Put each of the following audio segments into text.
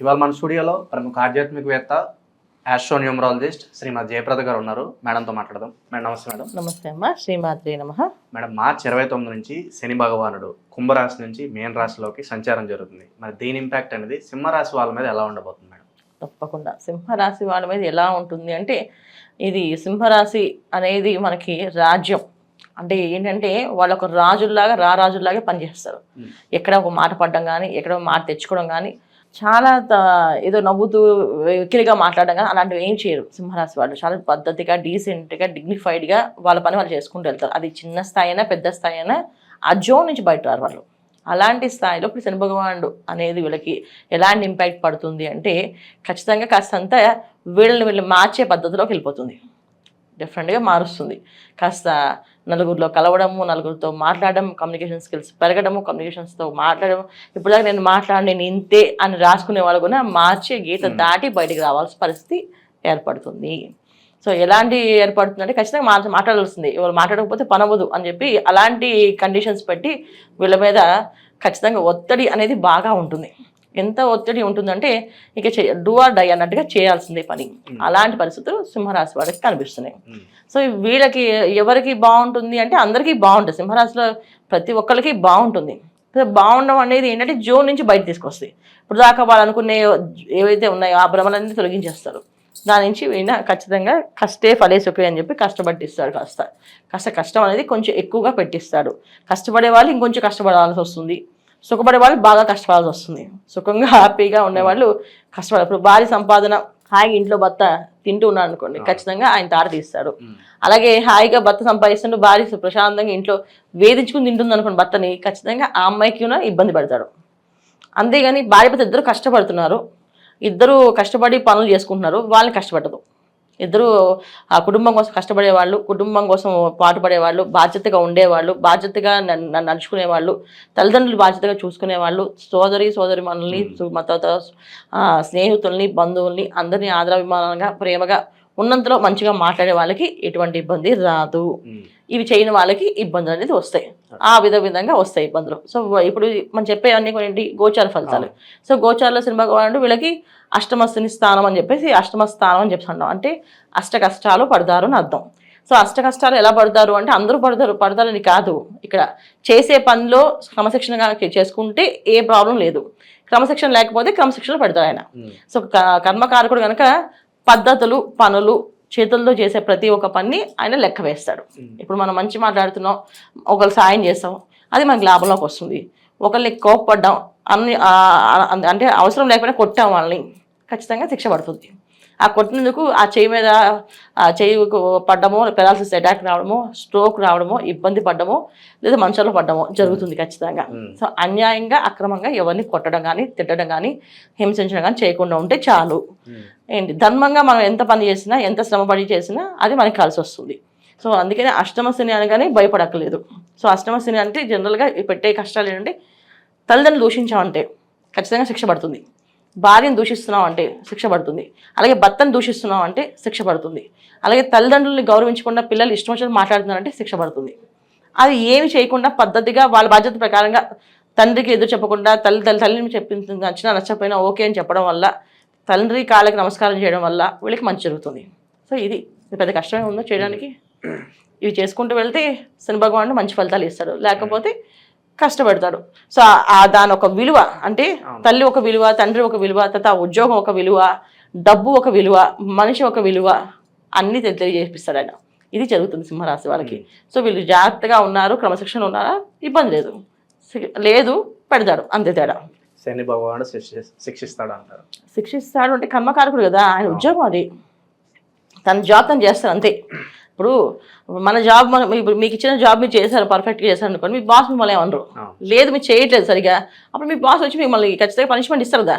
ఇవాళ మన స్టూడియోలో ప్రముఖ ఆధ్యాత్మికవేత్త ఆస్ట్రోన్యూమరాలజిస్ట్ శ్రీమతి జయప్రద గారు ఉన్నారు. మేడంతో మాట్లాడదాం. మేడం నమస్తే మేడం. నమస్తే అమ్మ. శ్రీమాత్రి నమ. మేడం మార్చి ఇరవై తొమ్మిది నుంచి శని భగవానుడు కుంభరాశి నుంచి మేన్ రాశిలోకి సంచారం జరుగుతుంది. మరి దీని ఇంపాక్ట్ అనేది సింహరాశి వాళ్ళ మీద ఎలా ఉండబోతుంది మేడం? తప్పకుండా. సింహరాశి వాళ్ళ మీద ఎలా ఉంటుంది అంటే ఇది సింహరాశి అనేది మనకి రాజ్యం. అంటే ఏంటంటే వాళ్ళు ఒక రాజుల్లాగా రారాజుల్లాగే పనిచేస్తారు. ఎక్కడ ఒక మాట పడడం కానీ ఎక్కడ మాట తెచ్చుకోవడం కానీ చాలా ఏదో నవ్వుతూ వెకిలిగా మాట్లాడడం కానీ అలాంటివి ఏం చేయరు సింహరాశి వాళ్ళు. చాలా పద్ధతిగా డీసెంట్గా డిగ్నిఫైడ్గా వాళ్ళ పని వాళ్ళు చేసుకుంటూ వెళ్తారు. అది చిన్న స్థాయి అయినా పెద్ద స్థాయి అయినా ఆ జోన్ నుంచి బయట రారు వాళ్ళు. అలాంటి స్థాయిలో ఇప్పుడు శని భగవానుడు అనేది వీళ్ళకి ఎలాంటి ఇంపాక్ట్ పడుతుంది అంటే ఖచ్చితంగా కాస్తంత వీళ్ళని వీళ్ళు మార్చే పద్ధతిలోకి వెళ్ళిపోతుంది. డిఫరెంట్గా మారుస్తుంది. కాస్త నలుగురిలో కలవడము నలుగురితో మాట్లాడడం కమ్యూనికేషన్ స్కిల్స్ పెరగడము కమ్యూనికేషన్స్తో మాట్లాడడం. ఇప్పటిదాకా నేను మాట్లాడి నేను ఇంతే అని రాసుకునే వాళ్ళు కూడా మార్చే గీత దాటి బయటికి రావాల్సిన పరిస్థితి ఏర్పడుతుంది. సో ఎలాంటి ఏర్పడుతుందంటే ఖచ్చితంగా మాట మాట్లాడాల్సింది. ఎవరు మాట్లాడకపోతే పనవదు అని చెప్పి అలాంటి కండిషన్స్ పెట్టి వీళ్ళ మీద ఖచ్చితంగా ఒత్తిడి అనేది బాగా ఉంటుంది. ఎంత ఒత్తిడి ఉంటుందంటే ఇక డూ ఆర్ డై అన్నట్టుగా చేయాల్సిందే పని. అలాంటి పరిస్థితులు సింహరాశి వారికి కనిపిస్తున్నాయి. ఉమ్. సో వీళ్ళకి ఎవరికి బాగుంటుంది అంటే అందరికీ బాగుంటుంది. సింహరాశిలో ప్రతి ఒక్కరికి బాగుంటుంది. బాగుండడం అనేది ఏంటంటే జోన్ నుంచి బయట తీసుకొస్తాయి. ఇప్పుడు దాకా వాళ్ళు అనుకునే ఏవైతే ఉన్నాయో ఆ భ్రమలన్నీ తొలగించేస్తారు. దాని నుంచి ఈయన ఖచ్చితంగా కష్టే ఫలే సుఖే అని చెప్పి కష్టపట్టిస్తాడు కాస్త. కాస్త కష్టం అనేది కొంచెం ఎక్కువగా పెట్టిస్తాడు. కష్టపడే వాళ్ళు ఇంకొంచెం కష్టపడాల్సి వస్తుంది. సుఖపడే వాళ్ళు బాగా కష్టపడాల్సి వస్తుంది. సుఖంగా హ్యాపీగా ఉండేవాళ్ళు కష్టపడాలి ఇప్పుడు భారీ సంపాదన హాయిగా ఇంట్లో భర్త తింటూ ఉన్నాడు అనుకోండి ఖచ్చితంగా ఆయన తార తీస్తాడు. అలాగే హాయిగా భర్త సంపాదిస్తుంటూ భార్య ప్రశాంతంగా ఇంట్లో వేధించుకుని తింటుంది అనుకోండి భర్తని ఖచ్చితంగా ఆ అమ్మాయికి ఇబ్బంది పెడతాడు. అంతేగాని భార్య భర్త ఇద్దరు కష్టపడుతున్నారు. ఇద్దరు కష్టపడి పనులు చేసుకుంటున్నారు వాళ్ళని కష్టపడదు ఇద్దరు ఆ కుటుంబం కోసం కష్టపడే వాళ్ళు కుటుంబం కోసం పాటుపడే వాళ్ళు బాధ్యతగా ఉండేవాళ్ళు బాధ్యతగా నన్ను నన్ను నడుచుకునే వాళ్ళు తల్లిదండ్రులు బాధ్యతగా చూసుకునే వాళ్ళు సోదరి సోదరి మనల్ని మా స్నేహితుల్ని బంధువుల్ని అందరినీ ఆదరాభిమానంగా ప్రేమగా ఉన్నంతలో మంచిగా మాట్లాడే వాళ్ళకి ఎటువంటి ఇబ్బంది రాదు. ఇవి చేయని వాళ్ళకి ఇబ్బందులు అనేది వస్తాయి. ఆ విధ విధంగా వస్తాయి ఇబ్బందులు. సో ఇప్పుడు మనం చెప్పేవన్నీ ఏంటి గోచార ఫలితాలు. సో గోచారంలో సినిమా భగవానుడు వీళ్ళకి అష్టమస్తుని స్థానం అని చెప్పేసి అష్టమ స్థానం అని చెప్పి అంటాం అంటే అష్ట కష్టాలు పడతారు అని అర్థం. సో అష్ట కష్టాలు ఎలా పడతారు అంటే అందరూ పడతారు పడతారని కాదు. ఇక్కడ చేసే పనిలో క్రమశిక్షణగా చేసుకుంటే ఏ ప్రాబ్లం లేదు. క్రమశిక్షణ లేకపోతే క్రమశిక్షణ పడతారు ఆయన. సో కర్మకారకుడు కనుక పద్ధతులు పనులు చేతులతో చేసే ప్రతి ఒక్క పని ఆయన లెక్క వేస్తాడు. ఇప్పుడు మనం మంచి మాట్లాడుతున్నాం ఒకరు సాయం చేస్తాం అది మనకి లాభంలోకి వస్తుంది ఒకరిని కోప్పడ్డాం అన్ని అంటే అవసరం లేకపోయినా కొట్టాం వాళ్ళని ఖచ్చితంగా శిక్ష పడుతుంది ఆ కొట్టినందుకు ఆ చేయి మీద ఆ చేయి పడ్డమో పెరాలసిస్ అటాక్ రావడమో స్ట్రోక్ రావడమో ఇబ్బంది పడ్డమో లేదా మంచంలో పడ్డమో జరుగుతుంది ఖచ్చితంగా. సో అన్యాయంగా అక్రమంగా ఎవరిని కొట్టడం కానీ తిట్టడం కానీ హింసించడం కానీ చేయకుండా ఉంటే చాలు. ఏంటి? ధర్మంగా మనం ఎంత పని చేసినా ఎంత శ్రమపడి చేసినా అది మనకి కలిసి వస్తుంది. సో అందుకని అష్టమ శని అనగానే భయపడక్కలేదు సో అష్టమ శని అంటే జనరల్గా పెట్టే కష్టాలు ఏంటంటే తల్లిదండ్రులు దూషించామంటే ఖచ్చితంగా శిక్ష పడుతుంది. భార్యను దూషిస్తున్నాం అంటే శిక్ష పడుతుంది. అలాగే భర్తను దూషిస్తున్నాం అంటే శిక్ష పడుతుంది. అలాగే తల్లిదండ్రుల్ని గౌరవించకుండా పిల్లలు ఇష్టం వచ్చినట్టు మాట్లాడుతున్నారంటే శిక్ష పడుతుంది. అది ఏమి చేయకుండా పద్ధతిగా వాళ్ళ బాధ్యత ప్రకారంగా తండ్రికి ఎదురు చెప్పకుండా తల్లి తల్లి తల్లిని చెప్పింది నచ్చినా నచ్చకపోయినా ఓకే అని చెప్పడం వల్ల తండ్రి కాళ్ళకి నమస్కారం చేయడం వల్ల వీళ్ళకి మంచి జరుగుతుంది. సో ఇది పెద్ద కష్టమే ఉందో చేయడానికి. ఇవి చేసుకుంటూ వెళ్తే శని భగవానుడు మంచి ఫలితాలు ఇస్తాడు. లేకపోతే కష్టపడతాడు. సో ఆ- దాని ఒక విలువ అంటే తల్లి ఒక విలువ తండ్రి ఒక విలువ తర్వాత ఉద్యోగం ఒక విలువ డబ్బు ఒక విలువ మనిషి ఒక విలువ అన్నీ తెలి- తెలియజేపిస్తాడు ఆయన. ఇది జరుగుతుంది సింహరాశి వాళ్ళకి. సో వీళ్ళు జాగ్రత్తగా ఉన్నారు క్రమశిక్షణ ఉన్నారా? ఇబ్బంది లేదు. లేదు పెడతాడు అంతే తేడా. శని భగవానుడు శిక్షి- శిక్షిస్తాడు అంటారు శిక్షిస్తాడు అంటే కర్మకారకుడు కదా ఆయన ఉద్యోగం అది. తన జాబ్ తను చేస్తారు అంతే. ఇప్పుడు మన జాబ్ మనం ఇప్పుడు మీకు ఇచ్చిన జాబ్ మీరు చేశారు పర్ఫెక్ట్గా చేశారు అనుకోండి మీ బాస్ మిమ్మల్ని ఏమనరు. ఆ. లేదు మీరు చేయట్లేదు సరిగా. అప్పుడు మీ బాస్ వచ్చి మిమ్మల్ని ఖచ్చితంగా పనిష్మెంట్ ఇస్తారు కదా.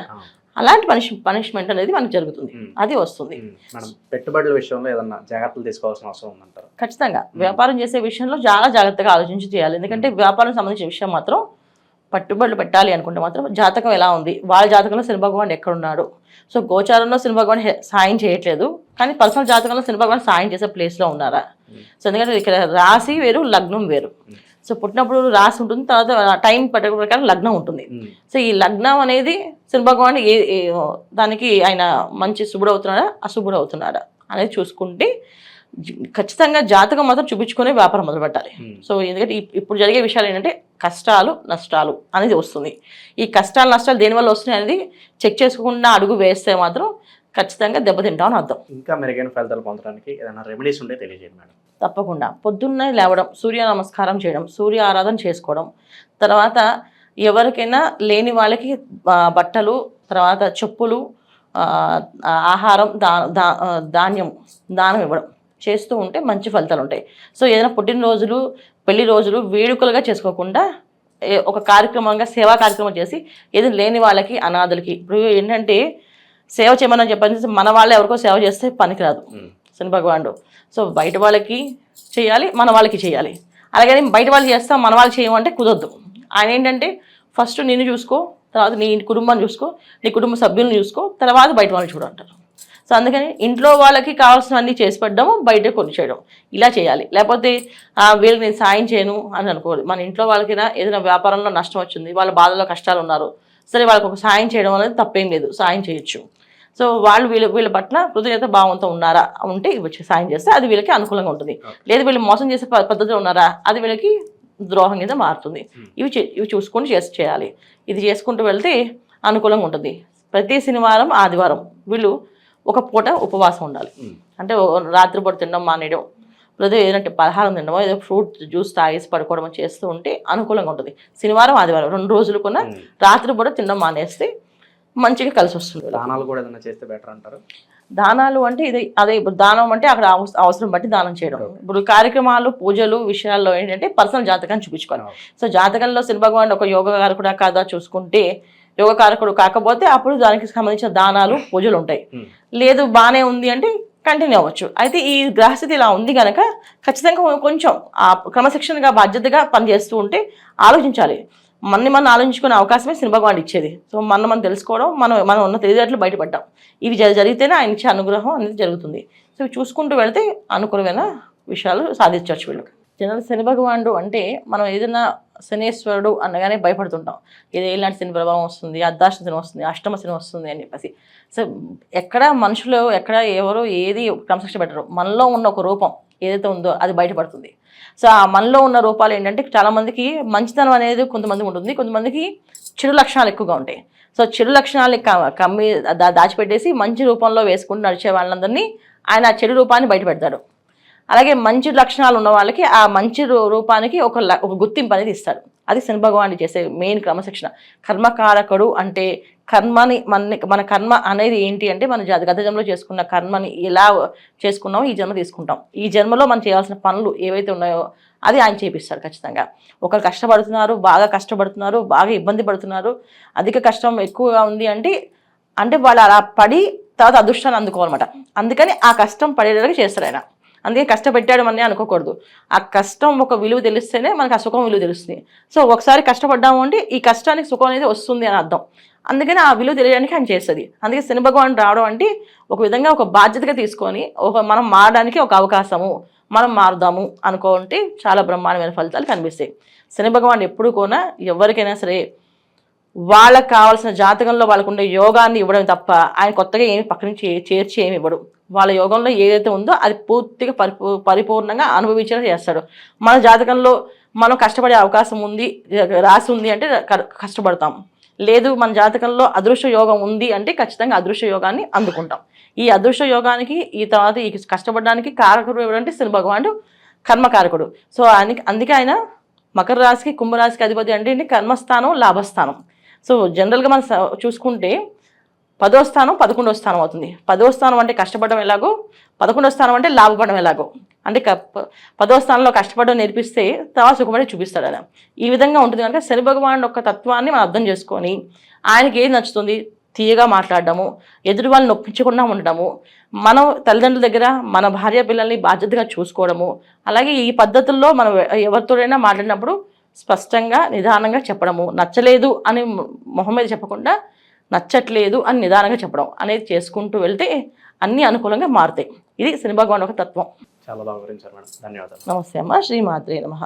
అలాంటి పనిష్ పనిష్మెంట్ అనేది మనకు జరుగుతుంది. అది వస్తుంది. మనం పెట్టుబడుల విషయంలో ఏదన్నా జాగ్రత్తలు తీసుకోవాల్సిన అవసరం ఉందంటారు? ఖచ్చితంగా. వ్యాపారం చేసే విషయంలో చాలా జాగ్రత్తగా ఆలోచించి చేయాలి. ఎందుకంటే వ్యాపారం సంబంధించిన విషయం మాత్రం పట్టుబడులు పెట్టాలి అనుకుంటే మాత్రం జాతకం ఎలా ఉంది? వాళ్ళ జాతకంలో శని భగవాన్ ఎక్కడున్నాడు? సో గోచారంలో శని భగవాన్ సాయం చేయట్లేదు. కానీ పర్సనల్ జాతకంలో శని భగవాన్ సాయం చేసే ప్లేస్లో ఉన్నారా? సో ఎందుకంటే ఇక్కడ రాశి వేరు లగ్నం వేరు. సో పుట్టినప్పుడు రాసి ఉంటుంది తర్వాత టైం పట్టే ప్రకారం లగ్నం ఉంటుంది. ఉమ్. సో ఈ లగ్నం అనేది శని భగవాన్ ఏ దానికి ఆయన మంచి శుభుడు అవుతున్నాడా అశుభుడు అవుతున్నాడా అనేది చూసుకుంటే ఖచ్చితంగా జాతకం మాత్రం చూపించుకునే వ్యాపారం మొదలు పెట్టాలి ఉమ్. సో ఎందుకంటే ఇప్- ఇప్పుడు జరిగే విషయాలు ఏంటంటే కష్టాలు నష్టాలు అనేది వస్తుంది. ఈ కష్టాలు నష్టాలు దేనివల్ల వస్తున్నాయి అనేది చెక్ చేసుకోకుండా అడుగు వేస్తే మాత్రం ఖచ్చితంగా దెబ్బతింటామని అర్థం. ఇంకా మెరుగైన ఫలితాలు పొందడానికి ఏదైనా రెమెడీస్ ఉంటే తెలియజేయండి మేడం. తప్పకుండా. పొద్దున్నే లేవడం సూర్య నమస్కారం చేయడం సూర్య ఆరాధన చేసుకోవడం తర్వాత ఎవరికైనా లేని వాళ్ళకి బట్టలు తర్వాత చెప్పులు ఆహారం దా ధాన్యం దానం ఇవ్వడం. చేస్తూ ఉంటే మంచి ఫలితాలు ఉంటాయి. సో ఏదైనా పుట్టినరోజులు పెళ్ళి రోజులు వేడుకలుగా చేసుకోకుండా ఒక కార్యక్రమంగా సేవా కార్యక్రమం చేసి ఏది లేని వాళ్ళకి అనాథులకి. ఇప్పుడు ఏంటంటే సేవ చేయమని చెప్పని మన వాళ్ళు ఎవరికో సేవ చేస్తే పనికిరాదు. శని భగవానుడు. సో బయట వాళ్ళకి చేయాలి మన వాళ్ళకి చేయాలి. అలాగని బయట వాళ్ళు చేస్తాం మన వాళ్ళకి చేయమంటే కుదరదు. ఆయన ఏంటంటే ఫస్ట్ నిన్ను చూసుకో తర్వాత నీ కుటుంబాన్ని చూసుకో నీ కుటుంబ సభ్యులను చూసుకో తర్వాత బయట వాళ్ళని చూడంటారు. సో అందుకని ఇంట్లో వాళ్ళకి కావాల్సినవన్నీ చేసి పెట్టడం బయట కొని చేయడం. ఇలా చేయాలి. లేకపోతే "ఆ, వీళ్ళకి నేను సాయం చేయను అని అనుకోదు మన ఇంట్లో వాళ్ళకైనా ఏదైనా వ్యాపారంలో నష్టం వచ్చింది వాళ్ళ బాధలో కష్టాలు ఉన్నారు సరే వాళ్ళకి ఒక సాయం చేయడం అనేది తప్పేం లేదు. సాయం చేయొచ్చు. సో వాళ్ళు వీళ్ళ వీళ్ళ పట్ల కృతజ్ఞత భావంతో ఉన్నారా ఉంటే వచ్చి సాయం చేస్తే అది వీళ్ళకి అనుకూలంగా ఉంటుంది. లేదు వీళ్ళు మోసం చేసే పద్ధతిలో ఉన్నారా అది వీళ్ళకి ద్రోహం కింద మారుతుంది. ఇవి ఇవి చూసుకొని చేసి చేయాలి. ఇది చేసుకుంటూ వెళ్తే అనుకూలంగా ఉంటుంది. ప్రతి శనివారం ఆదివారం వీళ్ళు ఒక పూట ఉపవాసం ఉండాలి. అంటే రాత్రిపూట తినడం మానేయడం లేదా ఏదంటే పలహారం తినడమో ఏదో ఫ్రూట్ జ్యూస్ తాగేసి పడుకోవడం చేస్తూ ఉంటే అనుకూలంగా ఉంటుంది. శనివారం ఆదివారం రెండు రోజులు కూడా. రాత్రిపూట తినడం మానేస్తే మంచిగా కలిసి వస్తుంది. దానాలు కూడా ఏదైనా చేస్తే బెటర్ అంటారు? దానాలు అంటే ఇది అదే ఇప్పుడు దానం అంటే అక్కడ అవస- అవసరం బట్టి దానం చేయడం. ఇప్పుడు కార్యక్రమాలు పూజలు విషయాల్లో ఏంటంటే పర్సనల్ జాతకాన్ని చూపించుకోవాలి. సో జాతకంలో శని భగవాన్ ఒక యోగ కారకుడా కాదా చూసుకుంటే యోగ కారకుడు కాకపోతే అప్పుడు దానికి సంబంధించిన దానాలు పూజలు ఉంటాయి. లేదు బాగానే ఉంది అంటే కంటిన్యూ అవ్వచ్చు. అయితే ఈ గ్రహస్థితి ఇలా ఉంది కనుక ఖచ్చితంగా కొంచెం ఆ క్రమశిక్షణగా బాధ్యతగా పనిచేస్తూ ఉంటే ఆలోచించాలి. మనని మనం ఆలోచించుకునే అవకాశమే శని భగవాన్ ఇచ్చేది. సో మనం మనం తెలుసుకోవడం మనం మనం ఉన్న తెలివితేటలు బయటపడ్డాం. ఇవి జరి- జరిగితేనే ఆయన ఇచ్చే అనుగ్రహం అనేది జరుగుతుంది. సో చూసుకుంటూ వెళ్తే అనుకూలమైన విషయాలు సాధించవచ్చు వీళ్ళకి. జనరల్ శని భగవానుడు అంటే మనం ఏదైనా శనేశ్వరుడు అనగానే భయపడుతుంటాం. ఇది ఎలాంటి శని ప్రభావం వస్తుంది అర్ధాష్ట శని వస్తుంది అష్టమ శని వస్తుంది అని చెప్పేసి. సో ఎక్కడ మనుషులు ఎక్కడ ఎవరు ఏది క్రమశిక్షణ పెట్టరు. మనలో ఉన్న ఒక రూపం ఏదైతే ఉందో అది బయటపడుతుంది. సో ఆ మనలో ఉన్న రూపాలు ఏంటంటే చాలామందికి మంచితనం అనేది కొంతమందికి ఉంటుంది. కొంతమందికి చెడు లక్షణాలు ఎక్కువగా ఉంటాయి. సో చెడు లక్షణాలని క- కమ్మి దా- దాచిపెట్టేసి మంచి రూపంలో వేసుకుంటూ నడిచే వాళ్ళందరినీ ఆయన ఆ చెడు రూపాన్ని బయటపెడతాడు. అలాగే మంచి లక్షణాలు ఉన్న వాళ్ళకి ఆ మంచి రూ- రూపానికి ఒక ల- ఒక గుర్తింపు అనేది ఇస్తారు అది శని భగవానుడు చేసే మెయిన్ క్రమశిక్షణ. కర్మకారకుడు అంటే కర్మని మన మన కర్మ అనేది ఏంటి అంటే మన గత జన్మలో చేసుకున్న కర్మని ఎలా చేసుకున్నామో ఈ జన్మ తీసుకుంటాం. ఈ జన్మలో మనం చేయాల్సిన పనులు ఏవైతే ఉన్నాయో అది ఆయన చేపిస్తారు ఖచ్చితంగా. ఒకరు కష్టపడుతున్నారు బాగా కష్టపడుతున్నారు బాగా ఇబ్బంది పడుతున్నారు అధిక కష్టం ఎక్కువగా ఉంది అంటే అంటే వాళ్ళు అలా పడి తర్వాత అదృష్టాన్ని అందుకోవాలన్నమాట. అందుకని ఆ కష్టం పడేలాగా చేస్తారు ఆయన. అందుకే కష్టపెట్టాడు అని అనుకోకూడదు. ఆ కష్టం ఒక విలువ తెలిస్తేనే మనకు ఆ సుఖం విలువ తెలుస్తుంది. సో ఒకసారి కష్టపడ్డాము అంటే ఈ కష్టానికి సుఖం అనేది వస్తుంది అని అర్థం. అందుకని ఆ విలువ తెలియడానికి ఆయన చేస్తుంది. అందుకే శని భగవాన్ రావడం అంటే ఒక విధంగా ఒక బాధ్యతగా తీసుకొని ఒక మనం మారడానికి ఒక అవకాశము మనం మారుదాము అనుకుంటే చాలా బ్రహ్మాండమైన ఫలితాలు కనిపిస్తాయి. శని భగవాన్ ఎప్పుడు కూడా ఎవరికైనా సరే వాళ్ళకి కావాల్సిన జాతకంలో వాళ్ళకు ఉండే యోగాన్ని ఇవ్వడం తప్ప ఆయన కొత్తగా ఏమి పక్క నుంచి చేర్చి ఏమి ఇవ్వడు. వాళ్ళ యోగంలో ఏదైతే ఉందో అది పూర్తిగా పరిపూ పరిపూర్ణంగా అనుభవించేలా చేస్తాడు. మన జాతకంలో మనం కష్టపడే అవకాశం ఉంది రాసి ఉంది అంటే క- కష్టపడతాం. లేదు మన జాతకంలో అదృశ్య యోగం ఉంది అంటే ఖచ్చితంగా అదృశ్య యోగాన్ని అందుకుంటాం. ఈ అదృశ్య యోగానికి ఈ తర్వాత ఈ కష్టపడడానికి కారకుడు ఎవరంటే శని భగవానుడు కర్మకారకుడు. సో ఆయనకి అందుకే ఆయన మకర రాశికి కుంభరాశికి అధిపతి అంటే కర్మస్థానం లాభస్థానం. సో జనరల్గా మనం చూసుకుంటే పదో స్థానం పదకొండో స్థానం అవుతుంది. పదో స్థానం అంటే కష్టపడడం ఎలాగో పదకొండో స్థానం అంటే లాభపడడం ఎలాగో. అంటే పదో స్థానంలో కష్టపడడం నేర్పిస్తే తర్వాత సుఖపడి చూపిస్తాడు ఆయన. ఈ విధంగా ఉంటుంది కనుక శని భగవానుడు యొక్క తత్వాన్ని మనం అర్థం చేసుకొని ఆయనకి ఏది నచ్చుతుంది? తీయగా మాట్లాడడము ఎదుటి వాళ్ళని నొప్పించకుండా ఉండడము మనం తల్లిదండ్రుల దగ్గర మన భార్య పిల్లల్ని బాధ్యతగా చూసుకోవడము అలాగే ఈ పద్ధతుల్లో మనం ఎవరితోనైనా మాట్లాడినప్పుడు స్పష్టంగా నిదానంగా చెప్పడము. నచ్చలేదు అని మొహం మీద చెప్పకుండా నచ్చట్లేదు అని నిదానంగా చెప్పడం అనేది చేసుకుంటూ వెళ్తే అన్నీ అనుకూలంగా మారుతాయి. ఇది శని భగవాన్ ఒక తత్వం. చాలా బాగా వివరించారు మేడం. ధన్యవాదాలు. నమస్తే అమ్మ. శ్రీమాత్రే నమః.